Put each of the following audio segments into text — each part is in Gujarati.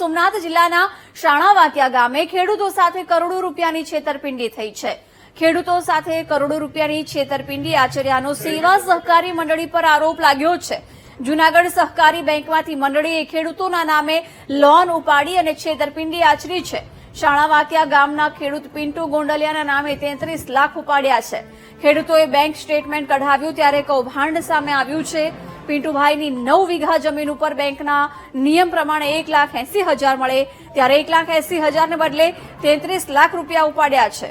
સોમનાથ જિલ્લાના શાણાવાતિયા ગામે ખેડૂતો સાથે કરોડો રૂપિયાની છેતરપિંડી થઈ છે. ખેડૂતો સાથે કરોડો રૂપિયાની છેતરપિંડી આચર્યાનો સેવા સહકારી મંડળી પર આરોપ લાગ્યો છે. જૂનાગઢ સહકારી બેંકમાંથી મંડળીએ ખેડૂતોના નામે લોન ઉપાડી અને છેતરપિંડી આચરી છે. શાણાવાકિયા ગામના ખેડૂત પિન્ટુ ગોંડલિયાના નામે તેત્રીસ લાખ ઉપાડ્યા છે. ખેડૂતોએ બેંક સ્ટેટમેન્ટ કઢાવ્યું ત્યારે કૌભાંડ સામે આવ્યું છે. પિન્ટુભાઈની નવ વીઘા જમીન ઉપર બેંકના નિયમ પ્રમાણે એક લાખ એસી હજાર મળે. ત્યારે એક લાખ એસી હજારને બદલે તેત્રીસ લાખ રૂપિયા ઉપાડ્યા છે.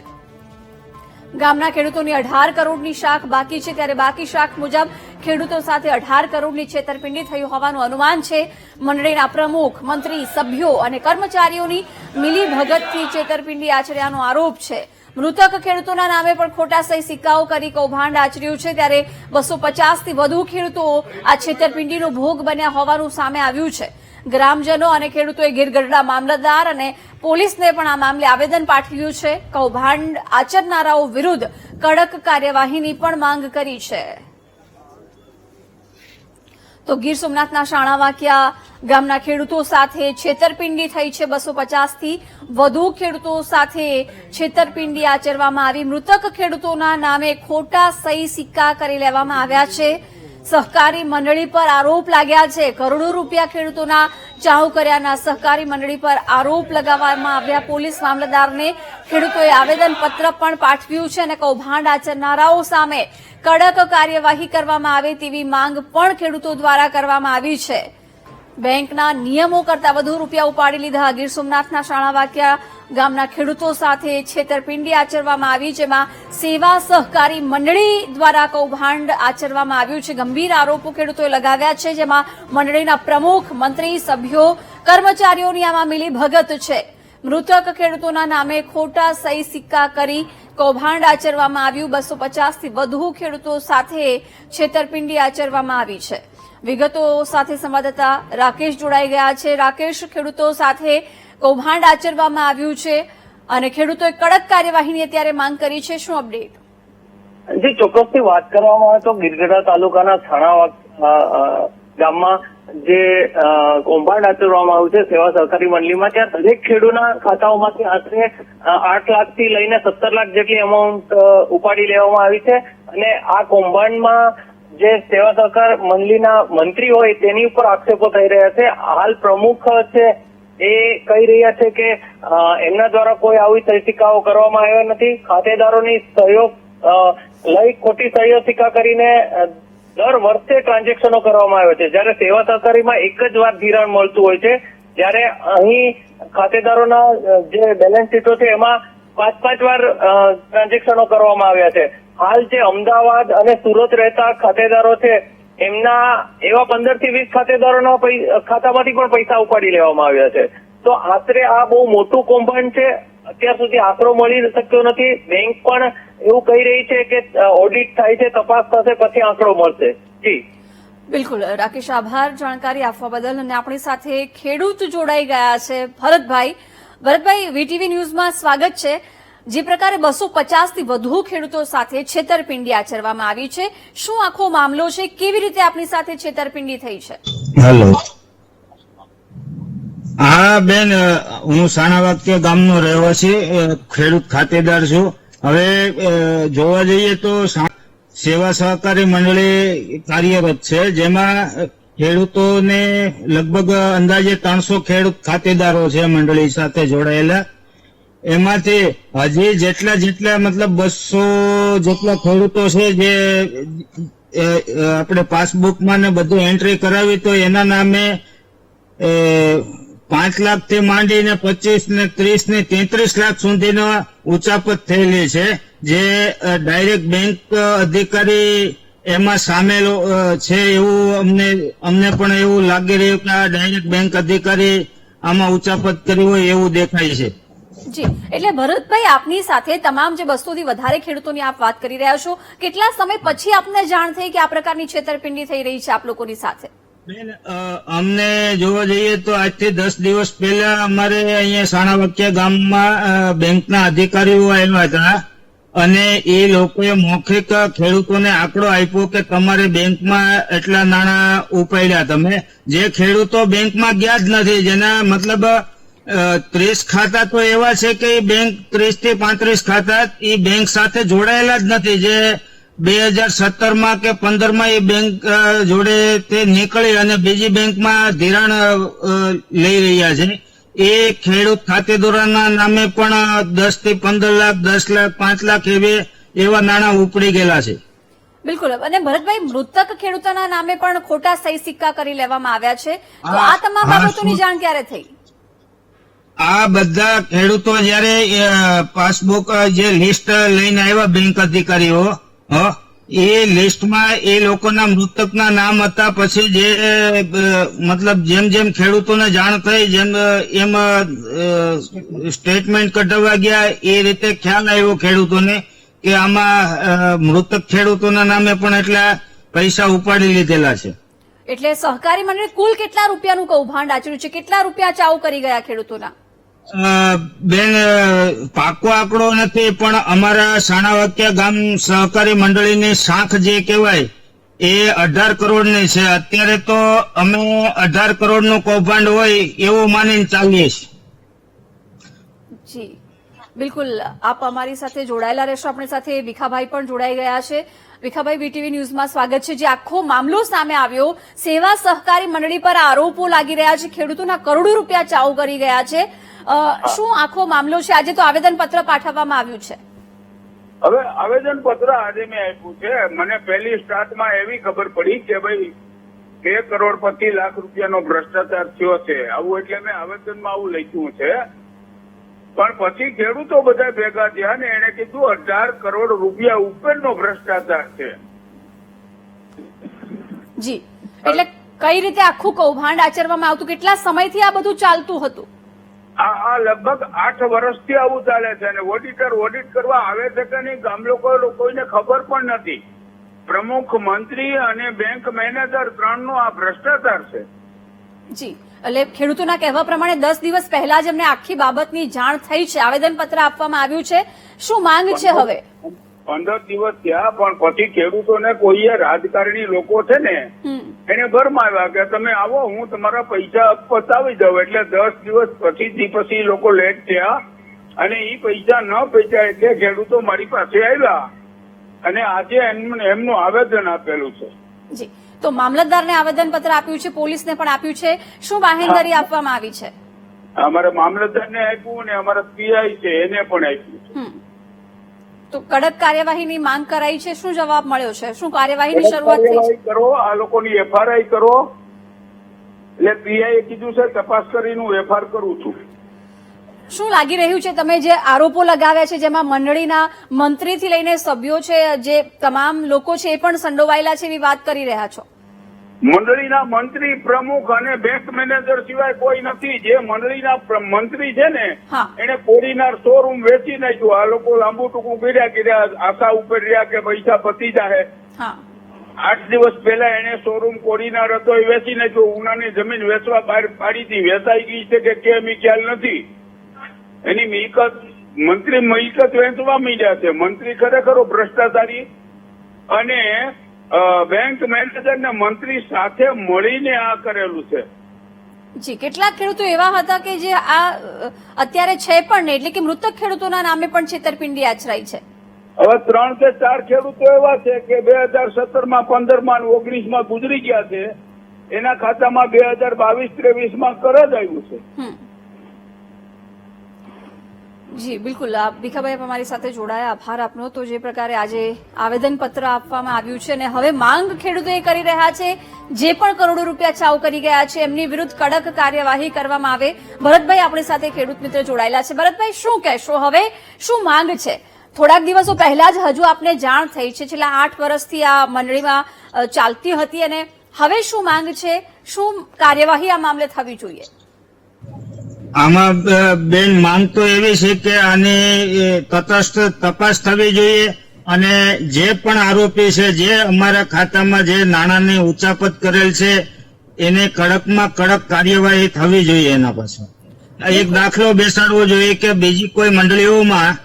ગામના ખેડૂતોની અઢાર કરોડની શાખ બાકી છે. ત્યારે બાકી શાખ મુજબ ખેડૂતો સાથે અઢાર કરોડની છેતરપિંડી થઈ હોવાનું અનુમાન છે. મંડળીના પ્રમુખ, મંત્રી, સભ્યો અને કર્મચારીઓની મિલી ભગતથી છેતરપિંડી આચર્યાનો આરોપ છે. મૃતક ખેડૂતોના નામે પણ ખોટા સહી સિક્કાઓ કરી કૌભાંડ આચર્યું છે ત્યારે બસો પચાસથી વધુ ખેડૂતો આ છેતરપિંડીનો ભોગ બન્યા હોવાનું સામે આવ્યું છે. ગ્રામજનો અને ખેડૂતોએ ગીરગઢડા મામલતદાર અને પોલીસને પણ આ મામલે આવેદન પાઠવ્યું છે. કૌભાંડ આચરનારાઓ વિરુદ્ધ કડક કાર્યવાહીની પણ માંગ કરી છે. તો ગીર સોમનાથના શાણાવાકિયા ગામના ખેડૂતો સાથે છેતરપિંડી થઈ છે બસો પચાસથી વધુ ખેડૂતો સાથે છેતરપિંડી આચરવામાં આવી. મૃતક ખેડૂતોના નામે ખોટા સહી સિક્કા કરી લેવામાં આવ્યા છે. સહકારી મંડળી પર આરોપ લાગ્યા છે. કરોડો રૂપિયા ખેડૂતોના ચાહુ કર્યાના સહકારી મંડળી પર આરોપ લગાવવામાં આવ્યા. પોલીસ મામલતદારને ખેડૂતોએ આવેદનપત્ર પણ પાઠવ્યું છે અને કૌભાંડ આચરનારાઓ સામે કડક કાર્યવાહી કરવામાં આવે તેવી માંગ પણ ખેડૂતો દ્વારા કરવામાં આવી છે. બેંકના નિયમો કરતા વધુ રૂપિયા ઉપાડી લીધા. ગીર સોમનાથના શાણાવાકિયા ગામના ખેડૂતો સાથે છેતરપિંડી આચરવામાં આવી, જેમાં સેવા સહકારી મંડળી દ્વારા કૌભાંડ આચરવામાં આવ્યું છે. ગંભીર આરોપો ખેડૂતોએ લગાવ્યા છે, જેમાં મંડળીના પ્રમુખ, મંત્રી, સભ્યો, કર્મચારીઓની આમાં મિલી ભગત છે. મૃતક ખેડૂતોના નામે ખોટા સહી સિક્કા કરી કૌભાંડ આચરવામાં આવ્યું. બસો પચાસથી વધુ ખેડૂતો સાથે છેતરપિંડી આચરવામાં આવી છે. વિગતો સાથે સંવાદદાતા રાકેશ જોડાઈ ગયા છે. રાકેશ, ખેડૂતો સાથે કૌભાંડ આચરવામાં આવ્યું છે અને ખેડૂતોએ કડક કાર્યવાહીની અત્યારે માંગ કરી છે. શું અપડેટ? જે, ચોક્કસથી વાત કરવામાં આવે તો ગીરગઢા તાલુકાના છાણા ગામમાં જે કૌભાંડ આચરવામાં આવ્યું છે, સેવા સહકારી મંડળીમાં, ત્યાં દરેક ખેડૂતના ખાતાઓમાંથી આશરે આઠ લાખથી લઈને સત્તર લાખ જેટલી અમાઉન્ટ ઉપાડી લેવામાં આવી છે. અને આ કૌભાંડમાં જે સેવા સહકાર મંડળીના મંત્રી હોય તેની ઉપર આક્ષેપો થઈ રહ્યા છે. હાલ પ્રમુખ છે એ કહી રહ્યા છે કે એમના દ્વારા કોઈ આવી સિક્કાઓ કરવામાં આવ્યા નથી. ખાતેદારોની સહયોગ લઈ ખોટી સહયોગિકા કરીને દર વર્ષે ટ્રાન્ઝેક્શનો કરવામાં આવે છે. જ્યારે સેવા સહકારીમાં એક જ વાર ધિરાણ મળતું હોય છે, જ્યારે અહીં ખાતેદારોના જે બેલેન્સ શીટો છે, એમાં પાંચ પાંચ વાર ટ્રાન્ઝેક્શનો કરવામાં આવ્યા છે. હાલ જે અમદાવાદ અને સુરત રહેતા ખાતેદારો છે એમના એવા પંદરથી વીસ ખાતેદારોના ખાતામાંથી પણ પૈસા ઉપાડી લેવામાં આવ્યા છે. તો આશરે આ બહુ મોટું કૌભાંડ છે. અત્યાર સુધી આંકડો મળી શક્યો નથી. બેંક પણ એવું કહી રહી છે કે ઓડિટ થાય છે, તપાસ થશે, પછી આંકડો મળશે. જી. બિલકુલ. રાકેશ, આભાર જાણકારી આપવા બદલ. અને આપણી સાથે ખેડૂત જોડાઈ ગયા છે, ભરતભાઈ. ભરતભાઈ, વીટીવી ન્યૂઝમાં સ્વાગત છે. જે પ્રકારે બસો પચાસથી વધુ ખેડૂતો સાથે છેતરપિંડી આચરવામાં આવી છે. શું આખો મામલો છે? કેવી રીતે આપની સાથે છેતરપિંડી થઈ છે? હેલો. હા, બેન હું સાણાવાક્ય ગામનો રહેવાસી ખેડૂત ખાતેદાર છું. હવે જોવા જઈએ તો સેવા સહકારી મંડળી કાર્યરત છે, જેમાં ખેડૂતોને લગભગ અંદાજે ત્રણસો ખેડૂત ખાતેદારો છે મંડળી સાથે જોડાયેલા. એમાંથી હજી જેટલા જેટલા મતલબ બસો જેટલા ખેડૂતો છે જે આપણે પાસબુકમાં ને બધું એન્ટ્રી કરાવી, તો એના નામે પાંચ લાખથી માંડીને પચીસ ને ત્રીસ ને તેત્રીસ લાખ સુધીનો ઉચાપત થયેલી છે, જે ડાયરેક્ટ બેંક અધિકારી એમાં સામેલ છે એવું અમને અમને પણ એવું લાગી રહ્યું કે આ ડાયરેક્ટ બેંક અધિકારી આમાં ઉચાપત કરી હોય એવું દેખાય છે. જી. એટલે ભરતભાઈ, આપની સાથે તમામ જે બસોથી વધારે ખેડૂતોની આપ વાત કરી રહ્યા છો, કેટલા સમય પછી આપને જાણ થઈ કે આ પ્રકારની છેતરપિંડી થઈ રહી છે આપ લોકોની સાથે? બેન અમને જોવા જઈએ તો આજથી દસ દિવસ પહેલા અમારે અહીંયા સાણાવકિયા ગામમાં બેંકના અધિકારીઓ આવ્યા હતા અને એ લોકોએ મૌખિક ખેડૂતોને આંકડો આપ્યો કે તમારે બેંકમાં એટલા નાણાં ઉપાડ્યા તમે. જે ખેડૂતો બેંકમાં ગયા જ નથી, જેના મતલબ ત્રીસ ખાતા તો એવા છે કે એ બેંક ત્રીસથી પાંત્રીસ ખાતા એ બેંક સાથે જોડાયેલા જ નથી. જે બે હજાર સત્તરમાં કે પંદરમાં એ બેંક જોડે તે નીકળી અને બીજી બેંકમાં ધિરાણ લઈ રહ્યા છે. એ ખેડૂત ખાતેદારોના નામે પણ દસથી પંદર લાખ દસ લાખ પાંચ લાખ એવી એવા નાણાં ઉપડી ગયેલા છે. બિલકુલ. અને ભરતભાઈ મૃતક ખેડૂતોના નામે પણ ખોટા સહી સિક્કા કરી લેવામાં આવ્યા છે. તો આ તમામ બાબતોની જાણ ક્યારે થઈ? આ બધા ખેડૂતો જયારે પાસબુક જે લિસ્ટ લઈને આવ્યા બેંક અધિકારીઓ એ લિસ્ટમાં એ લોકોના મૃતકના નામ હતા, પછી જે મતલબ જેમ જેમ ખેડૂતોને જાણ થઈ, જેમ એમ સ્ટેટમેન્ટ કઢાવવા ગયા, એ રીતે ખ્યાલ આવ્યો ખેડૂતોને કે આમાં મૃતક ખેડૂતોના નામે પણ એટલા પૈસા ઉપાડી લીધેલા છે. એટલે સહકારી મંડળે કુલ કેટલા રૂપિયાનું કૌભાંડ આચર્યું છે? કેટલા રૂપિયા ચાઉ કરી ગયા ખેડૂતોના? બેન પાકો આંકડો નથી, પણ અમારા સાણાવાક્યા ગામ સહકારી મંડળીની શાખ જે કહેવાય, એ અઢાર કરોડની છે. અત્યારે તો અમે અઢાર કરોડનું કૌભાંડ હોય એવું માનીને ચાલીએ જી. બિલકુલ. આપ અમારી સાથે જોડાયેલા રહેશો. આપણી સાથે વિખાભાઈ પણ જોડાઈ ગયા છે. વિખાભાઈ વીટીવી ન્યૂઝમાં સ્વાગત છે. જે આખો મામલો સામે આવ્યો, સેવા સહકારી મંડળી પર આરોપો લાગી રહ્યા છે. ખેડૂતોના કરોડો રૂપિયા ચાઉ કરી ગયા છે. શું આખો મામલો છે? આજે તો આવેદનપત્ર પાઠવવામાં આવ્યું છે. હવે આવેદન પત્ર આજે મેં આપ્યું છે. મને પહેલી સ્ટાર્ટમાં એવી ખબર પડી કે ભાઈ બે કરોડ પચીસ લાખ રૂપિયાનો ભ્રષ્ટાચાર થયો છે. આવું એટલે મેં આવેદનમાં આવું લખ્યું છે. પણ પછી ખેડૂતો બધા ભેગા થયા ને એને કીધું અઢાર કરોડ રૂપિયા ઉપરનો ભ્રષ્ટાચાર છે. જી. એટલે કઈ રીતે આખું કૌભાંડ આચરવામાં આવતું? કેટલા સમયથી આ બધું ચાલતું હતું? આ આ લગભગ આઠ વર્ષથી આવું ચાલે છે અને ઓડિટર ઓડિટ કરવા આવે છે કે નહીં ગામ લોકો કોઈને ખબર પણ નથી. પ્રમુખ મંત્રી અને બેંક મેનેજર ત્રણનો આ ભ્રષ્ટાચાર છે. જી એટલે ખેડૂતોના કહેવા પ્રમાણે દસ દિવસ પહેલા જ એમને આખી બાબતની જાણ થઈ છે આવેદનપત્ર આપવામાં આવ્યું છે. શું માંગ છે હવે? પંદર દિવસ થયા પણ પછી ખેડૂતોને કોઈએ રાજકારણી લોકો છે ને એને ભરમાવ્યા કે તમે આવો હું તમારા પૈસા પતાવી દઉં. એટલે દસ દિવસ પછીથી પછી લોકો લેટ થયા અને એ પૈસા ન પૈસા એટલે ખેડૂતો મારી પાસે આવ્યા અને આજે એમનું આવેદન આપેલું છે. જી. તો મામલતદારને આવેદનપત્ર આપ્યું છે પોલીસને પણ આપ્યું છે. શું બાહેંધરી આપવામાં આવી છે? અમારા મામલતદારને આપ્યું અને અમારા પીઆઈ છે એને પણ આપ્યું તો કડક કાર્યવાહીની માંગ કરાઈ છે શું જવાબ મળ્યો છે? શું કાર્યવાહીની શરૂઆત થઈ કરો આ લોકોની એફઆરઆઈ કરો. એટલે પીઆઈએ કીધું છે તપાસ કરીને હું એફઆર કરું છું. શું લાગી રહ્યું છે? તમે જે આરોપો લગાવ્યા છે જેમાં મંડળીના મંત્રીથી લઈને સભ્યો છે જે તમામ લોકો છે એ પણ સંડોવાયેલા છે એવી વાત કરી રહ્યા છો? મંડળીના મંત્રી પ્રમુખ અને બેંક મેનેજર સિવાય કોઈ નથી. જે મંડળીના મંત્રી છે ને એને કોરીનાર શોરૂમ વેચી નાખ્યું. આ લોકો લાંબુ ટૂંકું કર્યા કર્યા આશા ઉપર રહ્યા કે પૈસા પતી જાહે. આઠ દિવસ પહેલા એને શોરૂમ કોરીનાર હતો એ વેચી નાખ્યો. ઉનાની જમીન વેચવા બહાર પાડી હતી. વેચાઈ ગઈ છે કે કેમ એ ખ્યાલ નથી. એની મિલકત મંત્રી મિલકત વેચવા માંડ્યા છે. મંત્રી ખરેખરો ભ્રષ્ટાચારી અને બેંક મેનેજર ને મંત્રી સાથે મળીને આ કરેલું છે. જી કેટલાક ખેડૂતો એવા હતા કે જે આ અત્યારે છે પણ નહીં એટલે કે મૃતક ખેડૂતોના નામે પણ છેતરપિંડી આચરાઈ છે. હવે ત્રણ કે ચાર ખેડૂતો એવા છે કે બે હજાર સત્તરમાં પંદરમાં ઓગણીસમાં ગુજરી ગયા છે. એના ખાતામાં બે હજાર બાવીસ ત્રેવીસમાં કરજ આવ્યું છે. જી, બિલકુલ. આપ ભીખાભાઈ અમારી સાથે જોડાયા. આભાર આપનો. તો જે પ્રકારે આજે આવેદનપત્ર આપવામાં આવ્યું છે અને હવે માંગ ખેડૂતોએ કરી રહ્યા છે, જે પણ કરોડો રૂપિયા ચાવ કરી ગયા છે, એમની વિરુદ્ધ કડક કાર્યવાહી કરવામાં આવે. ભરતભાઈ આપણી સાથે ખેડૂત મિત્ર જોડાયેલા છે. ભરતભાઈ, શું કહેશો હવે? શું માંગ છે? થોડાક દિવસો પહેલા જ હજુ આપને જાણ થઈ છે. છેલ્લા આઠ વર્ષથી આ મંડળીમાં ચાલતી હતી અને હવે શું માંગ છે? શું કાર્યવાહી આ મામલે થવી જોઈએ? આમાં બેન માંગ તો એવી છે કે આની તટસ્થ, તપાસ થવી જોઈએ અને જે પણ આરોપી છે, જે અમારા ખાતામાં જે નાણાંની ઉચાપત કરેલ છે, એને કડકમાં કડક કાર્યવાહી થવી જોઈએ એના પાછળ. એક દાખલો બેસાડવો જોઈએ કે બીજી કોઈ મંડળીઓમાં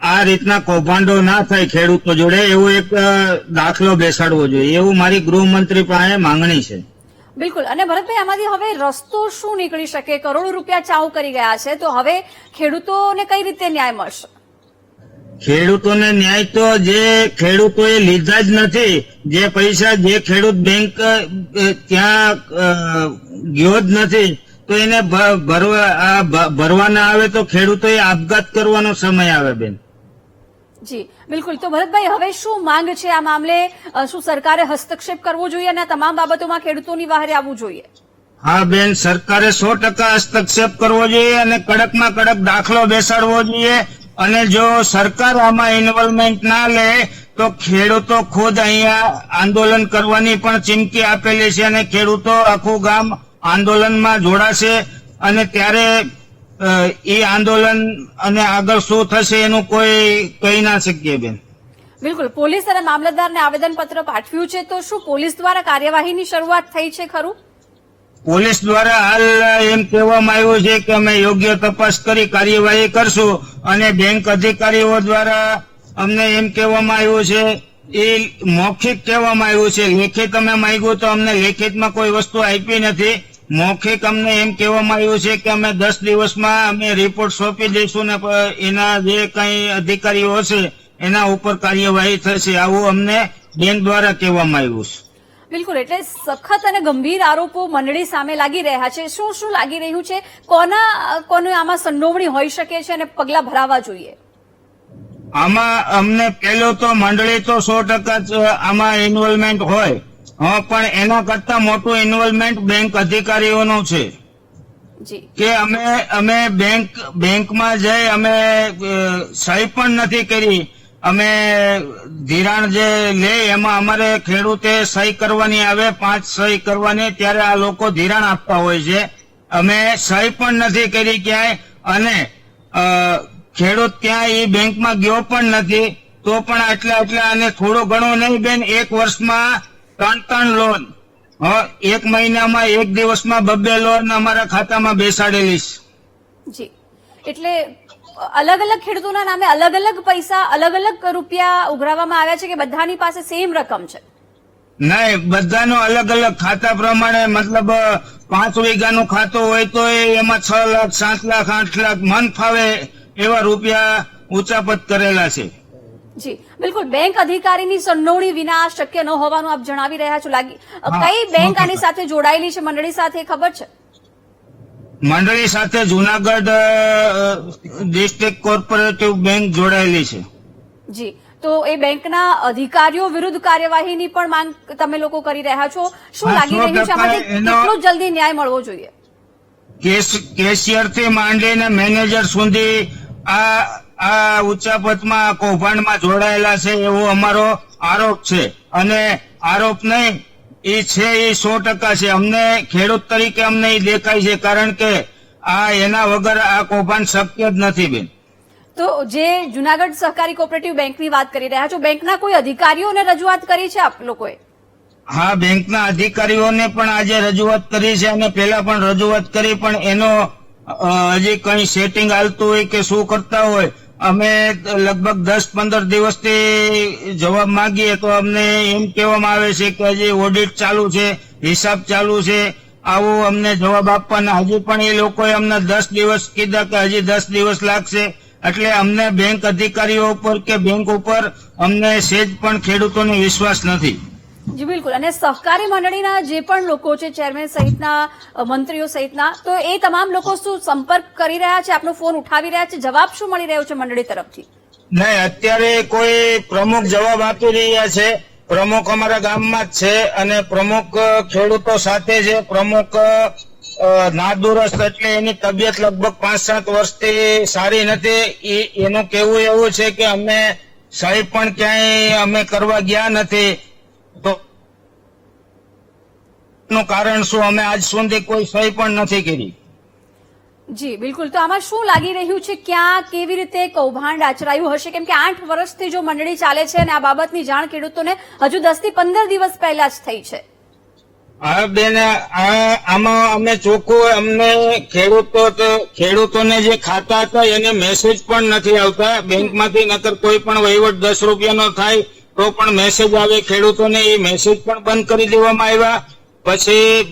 આ રીતના કૌભાંડો ના થાય ખેડૂતો જોડે, એવો એક દાખલો બેસાડવો જોઈએ. એવું મારી ગૃહમંત્રી પાસે માંગણી છે. બિલકુલ. અને ભરતભાઈ, આમાંથી હવે રસ્તો શું નીકળી શકે? કરોડો રૂપિયા ચાઉ કરી ગયા છે. તો હવે ખેડૂતોને કઈ રીતે ન્યાય મળશે? ખેડૂતોને ન્યાય તો જે ખેડૂતોએ લીધા જ નથી, જે પૈસા જે ખેડૂત બેંક ત્યાં ગયો જ નથી, તો એને ભરવા ભરવાના આવે તો ખેડૂતોએ આપઘાત કરવાનો સમય આવે બેન. જી, બિલકુલ. તો ભરતભાઈ, હવે શું માંગ છે આ મામલે? શું સરકારે હસ્તક્ષેપ કરવો જોઈએ અને તમામ બાબતોમાં ખેડૂતોની વહારે આવવું જોઈએ? હા, બેન, સરકારે સો ટકા હસ્તક્ષેપ કરવો જોઈએ અને કડકમાં કડક દાખલો બેસાડવો જોઈએ. અને જો સરકાર આમાં ઇન્વોલ્વમેન્ટ ના લે, તો ખેડૂતો ખુદ અહીંયા આંદોલન કરવાની પણ ચીમકી આપેલી છે અને ખેડૂતો આખું ગામ આંદોલનમાં જોડાશે. અને ત્યારે એ આંદોલન અને આગળ શું થશે એનું કોઈ કહી ના શકીએ બેન. બિલકુલ પોલીસ અને મામલતદારને આવેદનપત્ર પાઠવ્યું છે તો શું પોલીસ દ્વારા કાર્યવાહીની શરૂઆત થઈ છે ખરું? પોલીસ દ્વારા હાલ એમ કહેવામાં આવ્યું છે કે અમે યોગ્ય તપાસ કરી કાર્યવાહી કરશું અને બેંક અધિકારીઓ દ્વારા અમને એમ કહેવામાં આવ્યું છે એ મૌખિક કહેવામાં આવ્યું છે લેખિત અમે માંગ્યું તો અમને લેખિતમાં કોઈ વસ્તુ આપી નથી. મૌખિક અમને એમ કહેવામાં આવ્યું છે કે અમે દસ દિવસમાં અમે રિપોર્ટ સોંપી દઈશું ને એના જે કઈ અધિકારીઓ હશે એના ઉપર કાર્યવાહી થશે. આવું અમને બેંક દ્વારા કહેવામાં આવ્યું છે. બિલકુલ એટલે સખત અને ગંભીર આરોપો મંડળી સામે લાગી રહ્યા છે. શું શું લાગી રહ્યું છે? કોના કોને આમાં સંડોવણી હોઈ શકે છે અને પગલા ભરાવા જોઈએ? આમાં અમને પહેલો તો મંડળી તો સો ટકા જ આમાં ઇન્વોલ્વમેન્ટ હોય. હા પણ એના કરતા મોટું ઇન્વોલ્વમેન્ટ બેંક અધિકારીઓનું છે. કે અમે અમે બેંક બેંકમાં જઈ અમે સહી પણ નથી કરી. અમે ધિરાણ જે લે એમાં અમારે ખેડૂતે સહી કરવાની આવે પાંચ સહી કરવાની ત્યારે આ લોકો ધિરાણ આપતા હોય છે. અમે સહી પણ નથી કરી ક્યાંય અને ખેડૂત ત્યાં એ બેંકમાં ગયો પણ નથી તો પણ આટલા આટલા અને થોડો ઘણો નહીં બેન એક વર્ષમાં ત્રણ ત્રણ લોન હ, એક મહિનામાં એક દિવસમાં બબ્બે લોન અમારા ખાતામાં બેસાડેલી જી. એટલે અલગ અલગ ખેડૂતોના નામે અલગ અલગ પૈસા અલગ અલગ રૂપિયા ઉઘરાવવામાં આવ્યા છે કે બધાની પાસે સેમ રકમ છે? નહીં બધાનો અલગ અલગ. ખાતા પ્રમાણે મતલબ પાંચ વીઘાનું ખાતું હોય તો એમાં છ લાખ સાત લાખ આઠ લાખ મન ફાવે એવા રૂપિયા ઉચાપત કરેલા છે. જી બિલકુલ. બેંક અધિકારીની સંડોવણી વિના આ શક્ય ન હોવાનું આપ જણાવી રહ્યા છો. લાગી કઈ બેંક આની સાથે જોડાયેલી છે? મંડળી સાથે ખબર છે? મંડળી સાથે જુનાગઢ ડિસ્ટ્રિક્ટ કોર્પોરેટિવ બેંક જોડાયેલી છે. જી. તો એ બેંકના અધિકારીઓ વિરુદ્ધ કાર્યવાહીની પણ માંગ તમે લોકો કરી રહ્યા છો. શું લાગી રહ્યું છે આમાંથી? એનો- જલ્દી ન્યાય મળવો જોઈએ? કેશિયરથી માંડીને મેનેજર સુધી આ આ ઉચ્ચાપતમાં કૌભાંડમાં જોડાયેલા છે એવો અમારો આરોપ છે. અને આરોપ નહીં એ છે એ સો ટકા છે. અમને ખેડૂત તરીકે અમને એ દેખાય છે કારણ કે આ એના વગર આ કૌભાંડ શક્ય જ નથી બેન. તો જે જુનાગઢ સહકારી કોઓપરેટિવ બેંકની વાત કરી રહ્યા છો બેંકના કોઈ અધિકારીઓને રજૂઆત કરી છે આપ લોકોએ? હા બેંકના અધિકારીઓને પણ આજે રજૂઆત કરી છે અને પેલા પણ રજૂઆત કરી પણ એનો હજી કઈ સેટિંગ હાલતું હોય કે શું કરતા હોય અમે લગભગ દસ પંદર દિવસથી જવાબ માંગીએ તો અમને એમ કહેવામાં આવે છે કે હજી ઓડિટ ચાલુ છે, હિસાબ ચાલુ છે. આવો અમને જવાબ આપવાના. હજી પણ એ લોકોએ અમને દસ દિવસ કીધા કે હજી દસ દિવસ લાગશે. એટલે અમને બેંક અધિકારીઓ ઉપર કે બેંક ઉપર અમને સેજ પણ ખેડૂતોને વિશ્વાસ નથી. જી, બિલકુલ. અને સહકારી મંડળીના જે પણ લોકો છે ચેરમેન સહિતના મંત્રીઓ સહિતના, તો એ તમામ લોકો શું સંપર્ક કરી રહ્યા છે? આપનો ફોન ઉઠાવી રહ્યા છે? જવાબ શું મળી રહ્યો છે મંડળી તરફથી? નહીં, અત્યારે કોઈ પ્રમુખ જવાબ આપી રહ્યા છે. પ્રમુખ અમારા ગામમાં જ છે અને પ્રમુખ ખેડૂતો સાથે છે. પ્રમુખ નાદુરસ્ત એટલે એની તબિયત લગભગ પાંચ સાત વર્ષથી સારી નથી. એનું કેવું એવું છે કે અમે સાહેબ પણ ક્યાંય અમે કરવા ગયા નથી. નું કારણ શું? અમે આજ સુધી કોઈ સહી પણ નથી કરી. જી બિલકુલ. તો આમાં શું લાગી રહ્યું છે? ક્યાં કેવી રીતે કૌભાંડ આચરાયું હશે? કેમ કે આઠ વર્ષથી જો મંડળી ચાલે છે અને આ બાબતની જાણ ખેડૂતોને હજુ દસથી પંદર દિવસ પહેલા જ થઈ છે. હા બેન આ આમાં અમે ચોખ્ખું અમને ખેડૂતો ખેડૂતોને જે ખાતા હતા એને મેસેજ પણ નથી આવતા. બેંકમાંથી નકર કોઈ પણ વહીવટ દસ રૂપિયાનો થાય તો પણ મેસેજ આવે, ખેડૂતોને એ મેસેજ પણ બંધ કરી દેવામાં આવ્યા. પછી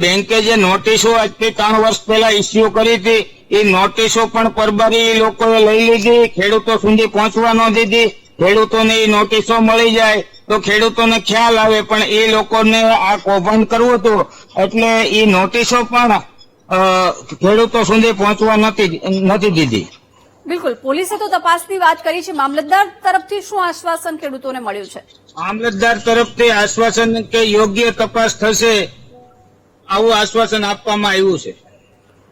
બેંકે જે નોટિસો આજથી ત્રણ વર્ષ પહેલા ઇસ્યુ કરી હતી, એ નોટિસો પણ પરબારી લોકોએ લઈ લીધી. ખેડૂતો સુધી પહોંચવા ન દીધી. ખેડૂતોને એ નોટિસો મળી જાય. તો ખેડૂતોને ખ્યાલ આવે, પણ એ લોકોને આ કૌભાંડ કરવું હતું. એટલે એ નોટિસો પણ ખેડૂતો સુધી પહોંચવા નથી નથી દીધી. બિલકુલ. પોલીસે તો તપાસની વાત કરી છે. મામલતદાર તરફથી શું આશ્વાસન ખેડૂતોને મળ્યું છે? મામલતદાર તરફથી આશ્વાસન કે યોગ્ય તપાસ થશે આવું આશ્વાસન આપવામાં આવ્યું છે.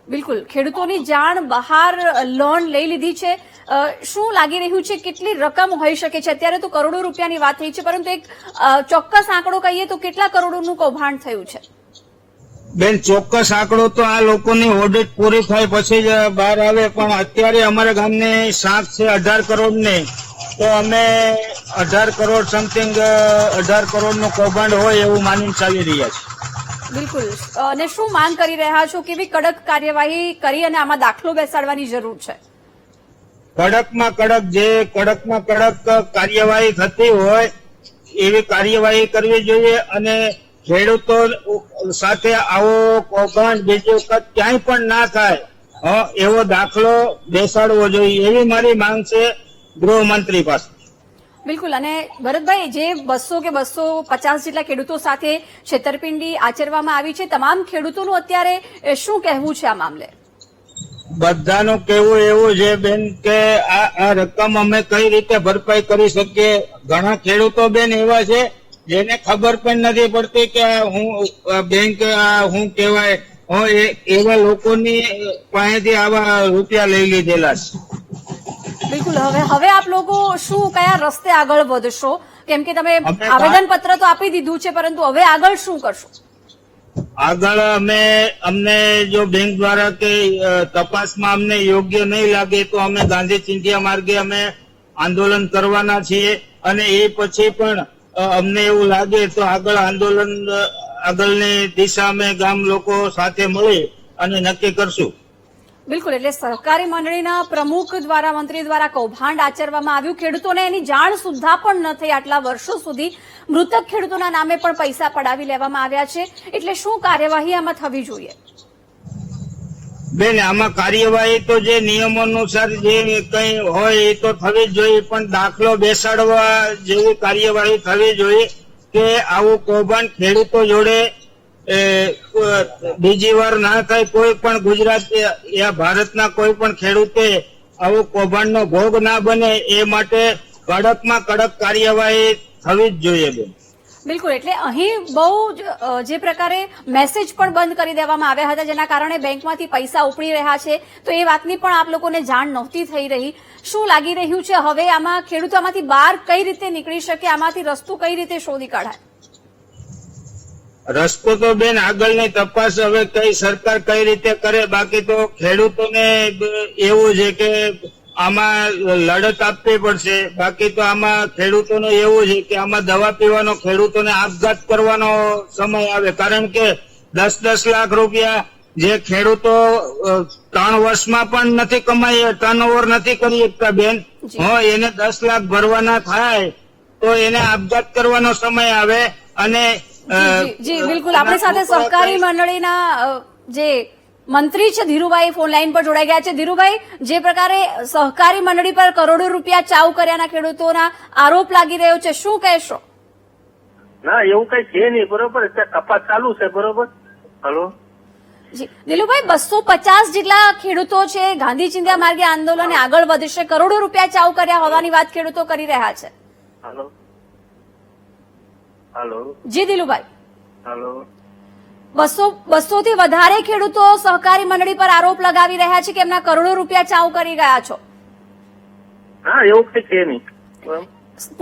બિલકુલ. ખેડૂતોની જાણ બહાર લોન લઈ લીધી છે. શું લાગી રહ્યું છે? કેટલી રકમ હોઈ શકે છે? અત્યારે તો કરોડો રૂપિયાની વાત થઈ છે પરંતુ એક ચોક્કસ આંકડો કહીએ તો કેટલા કરોડોનું કૌભાંડ થયું છે? બેન ચોક્કસ આંકડો તો આ લોકોની ઓડિટ પૂરી થાય પછી જ બહાર આવે પણ અત્યારે અમારા ગામની સાત છે અઢાર કરોડની તો અમે અઢાર કરોડ સમથિંગ અઢાર કરોડનું કૌભાંડ હોય એવું માનીને ચાલી રહ્યા છે. બિલકુલ. અને શું માંગ કરી રહ્યા છો કેવી કડક કાર્યવાહી કરી અને આમાં દાખલો બેસાડવાની જરૂર છે? કડકમાં કડક જે કડકમાં કડક કાર્યવાહી થતી હોય એવી કાર્યવાહી કરવી જોઈએ અને ખેડૂતો સાથે આવો કૌભાંડ બીજું વખત ક્યાંય પણ ના થાય એવો દાખલો બેસાડવો જોઈએ એવી મારી માંગ છે ગૃહમંત્રી પાસે. બિલકુલ અને ભરતભાઈ જે બસો કે બસો પચાસ જેટલા ખેડૂતો સાથે છેતરપિંડી આચરવામાં આવી છે તમામ ખેડૂતોનું અત્યારે શું કહેવું છે આ મામલે? બધાનું કેવું એવું છે બેન કે આ આ રકમ અમે કઈ રીતે ભરપાઈ કરી શકીએ? ઘણા ખેડૂતો બેન એવા છે જેને ખબર પણ નથી પડતી કે હું બેંક હું કહેવાય. હું એવા લોકોની પાસેથી આવા રૂપિયા લઈ લીધેલા છે. બિલકુલ. હવે હવે આપ લોકો શું કયા રસ્તે આગળ વધશો? કેમ કે તમે આવેદન પત્ર તો આપી દીધું છે પરંતુ હવે આગળ શું કરશો? આગળ અમે અમને જો બેંક દ્વારા કે તપાસમાં અમને યોગ્ય નહીં લાગે તો અમે ગાંધી ચિંધિયા માર્ગે અમે આંદોલન કરવાના છીએ. અને એ પછી પણ અમને એવું લાગે તો આગળ આંદોલન આગળની દિશા અમે ગામ લોકો સાથે મળી અને નક્કી કરશું. બિલકુલ, એટલે સહકારી મંડળીના પ્રમુખ દ્વારા, મંત્રી દ્વારા કૌભાંડ આચરવામાં આવ્યું. ખેડૂતોને એની જાણ સુદ્ધા પણ ન થઈ આટલા વર્ષો સુધી. મૃતક ખેડૂતોના નામે પણ પૈસા પડાવી લેવામાં આવ્યા છે. એટલે શું કાર્યવાહી આમાં થવી જોઈએ? બેન, આમાં કાર્યવાહી તો જે નિયમો અનુસાર જે કઈ હોય એ તો થવી જોઈએ, પણ દાખલો બેસાડવા જેવી કાર્યવાહી થવી જોઈએ કે આવું કૌભાંડ ખેડૂતો જોડે બીજી વાર ના થાય, કોઈ પણ ગુજરાત યા ભારતના કોઈ પણ ખેડૂતે આવું કૌભાંડનો ભોગ ના બને, એ માટે કડકમાં કડક કાર્યવાહી થવી જ જોઈએ બેન. બિલકુલ, એટલે અહીં બહુ જે પ્રકારે મેસેજ પણ બંધ કરી દેવામાં આવ્યા હતા, જેના કારણે બેંકમાંથી પૈસા ઉપડી રહ્યા છે, તો એ વાતની પણ આપ લોકોને જાણ નહોતી થઈ રહી. શું લાગી રહ્યું છે હવે આમાં ખેડૂતો આમાંથી બહાર કઈ રીતે નીકળી શકે, આમાંથી રસ્તો કઈ રીતે શોધી કાઢાય? રસ્તો તો બેન આગળની તપાસ હવે કઈ સરકાર કઈ રીતે કરે, બાકી તો ખેડૂતોને એવું છે કે આમાં લડત આપવી પડશે. બાકી તો આમાં ખેડૂતોને એવું છે કે આમાં દવા પીવાનો ખેડૂતોને આપઘાત કરવાનો સમય આવે. કારણ કે દસ દસ લાખ રૂપિયા જે ખેડૂતો ત્રણ વર્ષમાં પણ નથી કમાઈ ટર્નઓવર નથી કરી શકતા બેન. હા એને દસ લાખ ભરવાના થાય તો એને આપઘાત કરવાનો સમય આવે અને જી બિલકુલ. આપણી સાથે સહકારી મંડળીના જે મંત્રી છે ધીરુભાઈ ફોન લાઈન પર જોડાઈ ગયા છે. ધીરુભાઈ જે પ્રકારે સહકારી મંડળી પર કરોડો રૂપિયા ચાવ કર્યાના ખેડૂતોના આરોપ લાગી રહ્યો છે શું કહેશો? ના એવું કઈ છે નહીં બરોબર? તપાસ ચાલુ છે બરોબર? હલો? જી. દિલુભાઈ બસો પચાસ જેટલા ખેડૂતો છે ગાંધી ચિંધ્યા માર્ગે આંદોલન આગળ વધશે કરોડો રૂપિયા ચાવ કર્યા હોવાની વાત ખેડૂતો કરી રહ્યા છે. હલો? હલો? જી દિલુભાઈ. હલો? બસો બસો થી વધારે ખેડૂતો સહકારી મંડળી પર આરોપ લગાવી રહ્યા છે કે એમના કરોડો રૂપિયા ચાવ કરી ગયા છો. હા એવું કઈ છે નહીં.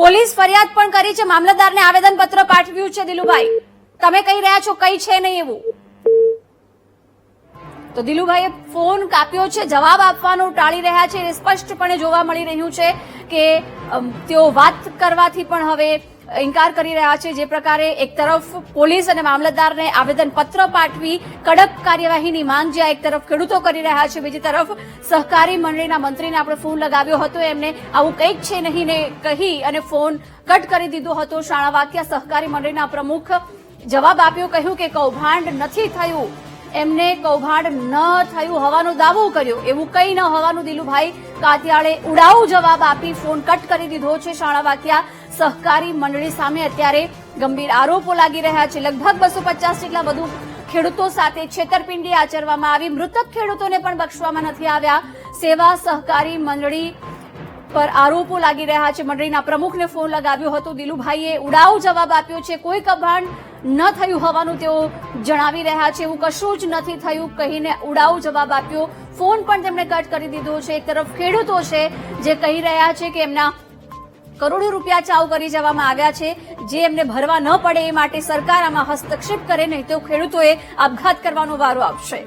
પોલીસ ફરિયાદ પણ કરી છે. મામલતદારને આવેદન પત્ર પાઠવ્યું છે દિલુભાઈ. તમે કહી રહ્યા છો કઈ છે નહીં એવું? તો દિલુભાઈએ ફોન કાપ્યો છે જવાબ આપવાનું ટાળી રહ્યા છે. સ્પષ્ટપણે જોવા મળી રહ્યું છે કે તેઓ વાત કરવાથી પણ હવે ઇનકાર કરી રહ્યા છે. જે પ્રકારે એક તરફ પોલીસ અને મામલતદારને આવેદન પત્ર પાઠવી કડક કાર્યવાહીની માંગ જ્યાં એક તરફ ખેડૂતો કરી રહ્યા છે, બીજી તરફ સહકારી મંડળીના મંત્રીને આપણે ફોન લગાવ્યો હતો. એમને આવું કંઈક છે નહીં ને કહી અને ફોન કટ કરી દીધો હતો. શાળા વાક્યા સહકારી મંડળીના પ્રમુખ જવાબ આપ્યો, કહ્યું કે કૌભાંડ નથી થયું. એમને કૌભાંડ ન થયું હોવાનો દાવો કર્યો. એવું કંઈ ન હોવાનું દિલુભાઈ કાતિયાળે ઉડાઉ જવાબ આપી ફોન કટ કરી દીધો છે. શાળા વાક્યા સહકારી મંડળી સામે અત્યારે ગંભીર આરોપો લાગી રહ્યા છે. લગભગ બસો પચાસ જેટલા વધુ ખેડૂતો સાથે છેતરપિંડી આચરવામાં આવી. મૃતક ખેડૂતોને પણ બક્ષવામાં નથી આવ્યા. સેવા સહકારી મંડળી પર આરોપો લાગી રહ્યા છે. મંડળીના પ્રમુખને ફોન લગાવ્યો હતો. દિલુભાઈએ ઉડાવ જવાબ આપ્યો છે. કોઈ કભાંડ ન થયું હોવાનું તેઓ જણાવી રહ્યા છે. એવું કશું જ નથી થયું કહીને ઉડાવ જવાબ આપ્યો. ફોન પણ તેમણે કટ કરી દીધો છે. એક તરફ ખેડૂતો છે જે કહી રહ્યા છે કે એમના કરોડો રૂપિયા ચાવ કરી જવામાં આવ્યા છે. જે એમને ભરવા ન પડે એ માટે સરકાર આમાં હસ્તક્ષેપ કરે, નહીં તો ખેડૂતોએ આપઘાત કરવાનો વારો આપશે